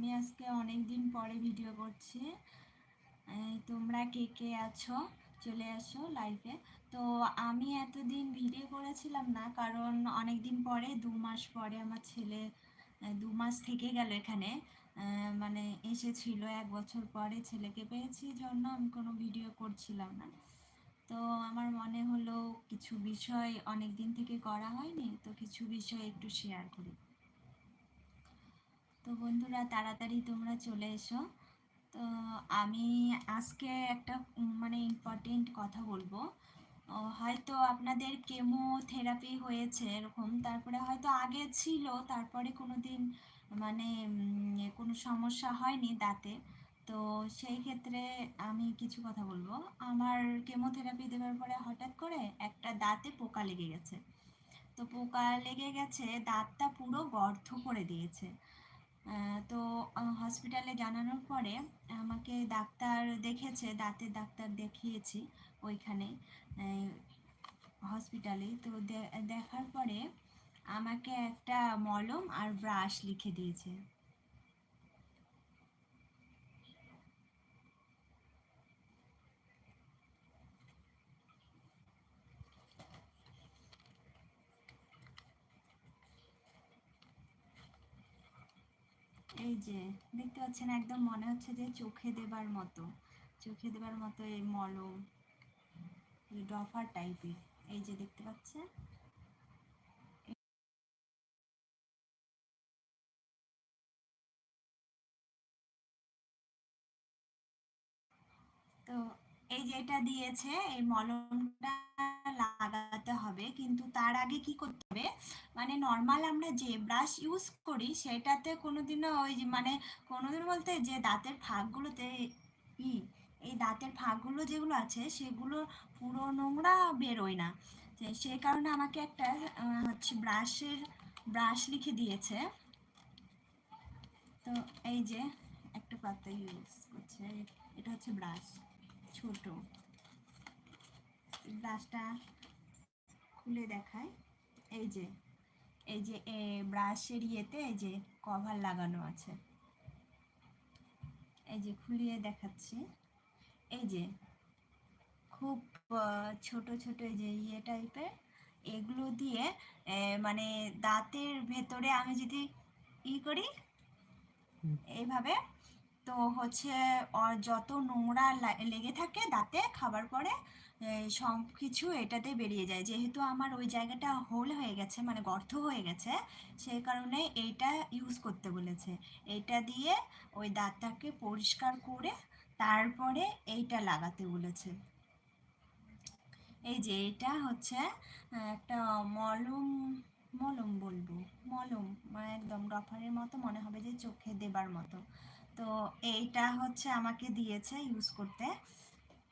আমি আজকে অনেক দিন পরে ভিডিও করছি। তোমরা কে কে আছো? চলে আসো লাইভে তো আমি এতদিন ভিডিও করেছিলাম না, কারণ অনেক দিন পরে, দু মাস পরে আমার ছেলে দু মাস থেকে গেল এখানে। মানে এসেছিল এক বছর পরে ছেলেকে পেয়েছি জন্য আমি কোনো ভিডিও করছিলাম না। তো আমার মনে হলো কিছু বিষয় অনেক দিন থেকে করা হয়নি, তো কিছু বিষয় একটু শেয়ার করি। তো বন্ধুরা, তাড়াতাড়ি তোমরা চলে এসো। তো আমি আজকে একটা মানে ইম্পর্টেন্ট কথা বলব। হয়তো আপনাদের কেমোথেরাপি হয়েছে এরকম, তারপরে হয়তো আগে ছিল, তারপরে কোনো দিন মানে কোনো সমস্যা হয়নি দাঁতে। তো সেই ক্ষেত্রে আমি কিছু কথা বলব। আমার কেমোথেরাপি দেওয়ার পরে হঠাৎ করে একটা দাঁতে পোকা লেগে গেছে। তো পোকা লেগে গেছে, দাঁতটা পুরো গর্ত করে দিয়েছে। তো হসপিটালে জানানোর পরে আমাকে ডাক্তার দেখেছে, দাঁতের ডাক্তার দেখিয়েছি ওইখানে হসপিটালে তো দেখার পরে আমাকে একটা মলম আর ব্রাশ লিখে দিয়েছে। এই যে, দেখতে পাচ্ছেন একদম মনে হচ্ছে যে চোখে দেবার মতো, চোখে দেবার মতো এই মলম ডফার টাইপের এই যে দেখতে পাচ্ছেন? তো এই যে এটা দিয়েছে, এই মলমটা লাগাতে হবে, কিন্তু তার আগে কি করতে হবে? মানে নর্মাল আমরা যে ব্রাশ ইউজ করি, সেটাতে কোনোদিনও ওই যে মানে কোনোদিন বলতে যে দাঁতের ফাঁকগুলোতে ই, এই দাঁতের ফাঁকগুলো যেগুলো আছে, সেগুলো পুরো নোংরা বেরোয় না। সেই কারণে আমাকে একটা হচ্ছে ব্রাশের ব্রাশ লিখে দিয়েছে। তো এই যে একটা পাতা ইউজ করছে, এটা হচ্ছে ব্রাশ ছোট। ব্রাশটা খুলে দেখায়। এই যে এই যে ব্রাশের ইয়েতে এই যে কভার লাগানো আছে। এই যে খুলিয়ে দেখাচ্ছি। এই যে, খুব ছোট ছোট এই যে ইয়ে টাইপের। এগুলো দিয়ে মানে দাঁতের ভেতরে আমি যদি ই করি, এইভাবে, তো হচ্ছে যত নোংরা লেগে থাকে দাঁতে, খাবার পরে সব কিছু এটাতে বেরিয়ে যায়। যেহেতু আমার ওই জায়গাটা হোল হয়ে গেছে মানে গর্ত হয়ে গেছে সেই কারণে এইটা ইউজ করতে বলেছে। এইটা দিয়ে ওই দাঁতটাকে পরিষ্কার করে তারপরে এইটা লাগাতে বলেছে। এই যে এটা হচ্ছে একটা মলম মলম বলব, মলম মানে একদম রফারের মতো মনে হবে যে চোখে দেবার মতো। তো এইটা হচ্ছে আমাকে দিয়েছে ইউজ করতে।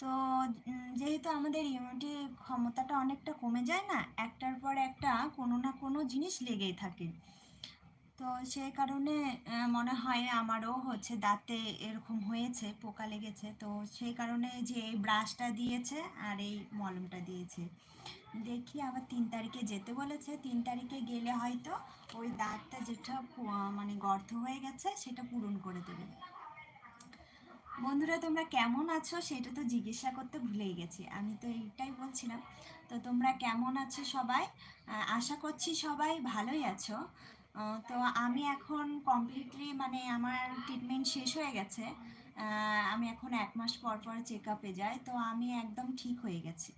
তো যেহেতু আমাদের ইমিউনিটি ক্ষমতাটা অনেকটা কমে যায় না, একটার পর একটা কোনো না কোনো জিনিস লেগেই থাকে। তো সেই কারণে মনে হয় আমারও হচ্ছে দাঁতে এরকম হয়েছে, পোকা লেগেছে। তো সেই কারণে যে এই ব্রাশটা দিয়েছে আর এই মলমটা দিয়েছে। দেখি আবার তিন তারিখে যেতে বলেছে। তিন তারিখে গেলে হয়তো ওই দাঁতটা যেটা মানে গর্ত হয়ে গেছে, সেটা পূরণ করে দেবে। বন্ধুরা, তোমরা কেমন আছো? সেটা তো জিজ্ঞাসা করতে ভুলেই গেছি। আমি তো এইটাই বলছিলাম। তো তোমরা কেমন আছো সবাই? আশা করছি সবাই ভালোই আছো। তো আমি এখন কমপ্লিটলি মানে আমার ট্রিটমেন্ট শেষ হয়ে গেছে। আমি এখন এক মাস পর পর চেক আপে যাই। তো আমি একদম ঠিক হয়ে গেছি।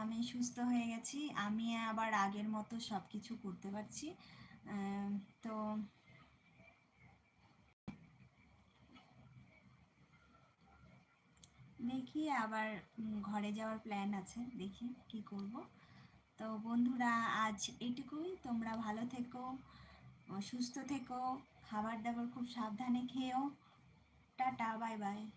আমি সুস্থ হয়ে গেছি। আমি আবার আগের মতো সব কিছু করতে পারছি। তো দেখি, আবার ঘরে যাওয়ার প্ল্যান আছে, দেখি কি করব। তো বন্ধুরা, আজ এটুকুই। তোমরা ভালো থেকো, সুস্থ থেকো, খাবার দাবার খুব সাবধানে খেয়েও। Tata, bye bye.